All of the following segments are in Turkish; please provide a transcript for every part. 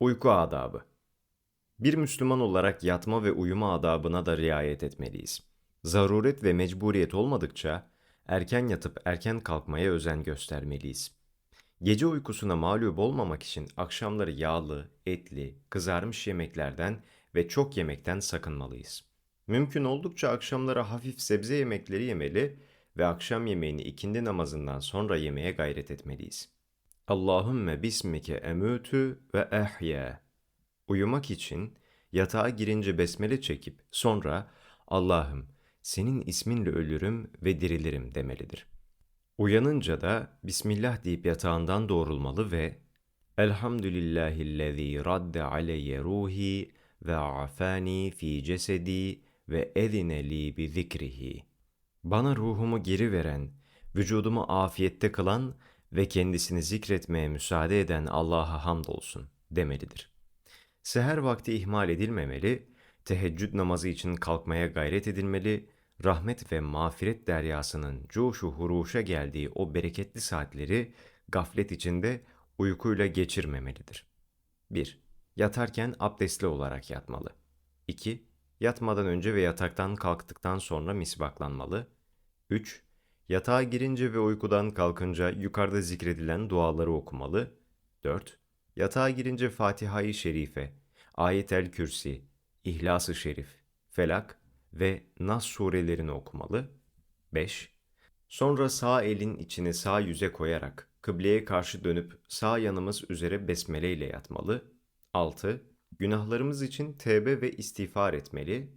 Uyku adabı. Bir Müslüman olarak yatma ve uyuma adabına da riayet etmeliyiz. Zaruret ve mecburiyet olmadıkça erken yatıp erken kalkmaya özen göstermeliyiz. Gece uykusuna mağlup olmamak için akşamları yağlı, etli, kızarmış yemeklerden ve çok yemekten sakınmalıyız. Mümkün oldukça akşamları hafif sebze yemekleri yemeli ve akşam yemeğini ikindi namazından sonra yemeye gayret etmeliyiz. Allahümme bismike emütü ve ehye. Uyumak için yatağa girince besmele çekip sonra Allah'ım senin isminle ölürüm ve dirilirim demelidir. Uyanınca da Bismillah deyip yatağından doğrulmalı ve Elhamdülillahillezî radde aleyye ruhi ve afani fi cesedi ve ezine li bi zikrihi. Bana ruhumu geri veren, vücudumu afiyette kılan ve kendisini zikretmeye müsaade eden Allah'a hamdolsun demelidir. Seher vakti ihmal edilmemeli, teheccüd namazı için kalkmaya gayret edilmeli, rahmet ve mağfiret deryasının cuşu huruşa geldiği o bereketli saatleri gaflet içinde uykuyla geçirmemelidir. 1. Yatarken abdestli olarak yatmalı. 2. Yatmadan önce ve yataktan kalktıktan sonra misvaklanmalı. 3. Yatağa girince ve uykudan kalkınca yukarıda zikredilen duaları okumalı. 4. Yatağa girince Fatiha-i Şerife, Ayet-el Kürsi, İhlas-ı Şerif, Felak ve Nas surelerini okumalı. 5. Sonra sağ elin içini sağ yüze koyarak kıbleye karşı dönüp sağ yanımız üzere besmele ile yatmalı. 6. Günahlarımız için tevbe ve istiğfar etmeli.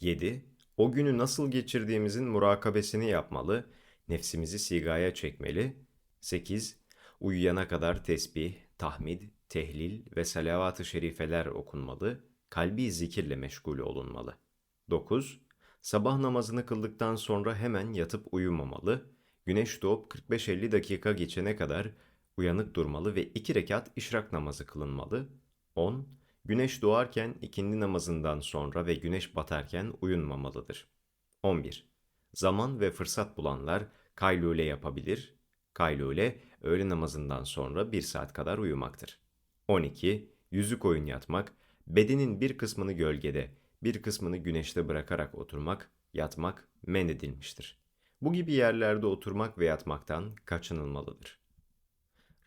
7. O günü nasıl geçirdiğimizin murakabesini yapmalı, nefsimizi sigaya çekmeli. 8. Uyuyana kadar tesbih, tahmid, tehlil ve salavat-ı şerifeler okunmalı, kalbi zikirle meşgul olunmalı. 9. Sabah namazını kıldıktan sonra hemen yatıp uyumamalı, güneş doğup 45-50 dakika geçene kadar uyanık durmalı ve 2 rekat işrak namazı kılınmalı. 10. Güneş doğarken ikindi namazından sonra ve güneş batarken uyunmamalıdır. 11. Zaman ve fırsat bulanlar kaylule yapabilir. Kaylule öğle namazından sonra 1 saat kadar uyumaktır. 12. Yüzük oyun yatmak, bedenin bir kısmını gölgede, bir kısmını güneşte bırakarak oturmak, yatmak men edilmiştir. Bu gibi yerlerde oturmak ve yatmaktan kaçınılmalıdır.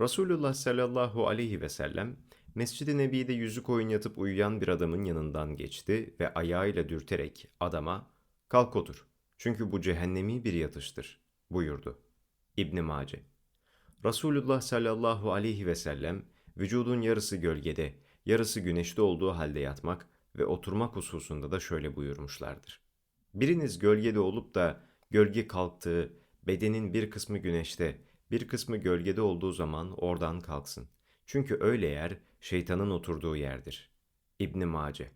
Resulullah sallallahu aleyhi ve sellem Mescid-i Nebi'de yüzük oyun yatıp uyuyan bir adamın yanından geçti ve ayağıyla dürterek adama "Kalk otur. Çünkü bu cehennemi bir yatıştır." buyurdu. İbn Mace. Resulullah sallallahu aleyhi ve sellem vücudun yarısı gölgede, yarısı güneşte olduğu halde yatmak ve oturmak hususunda da şöyle buyurmuşlardır. Biriniz gölgede olup da gölge kalktığı, bedenin bir kısmı güneşte, bir kısmı gölgede olduğu zaman oradan kalksın. Çünkü öyle yer şeytanın oturduğu yerdir. İbn Mace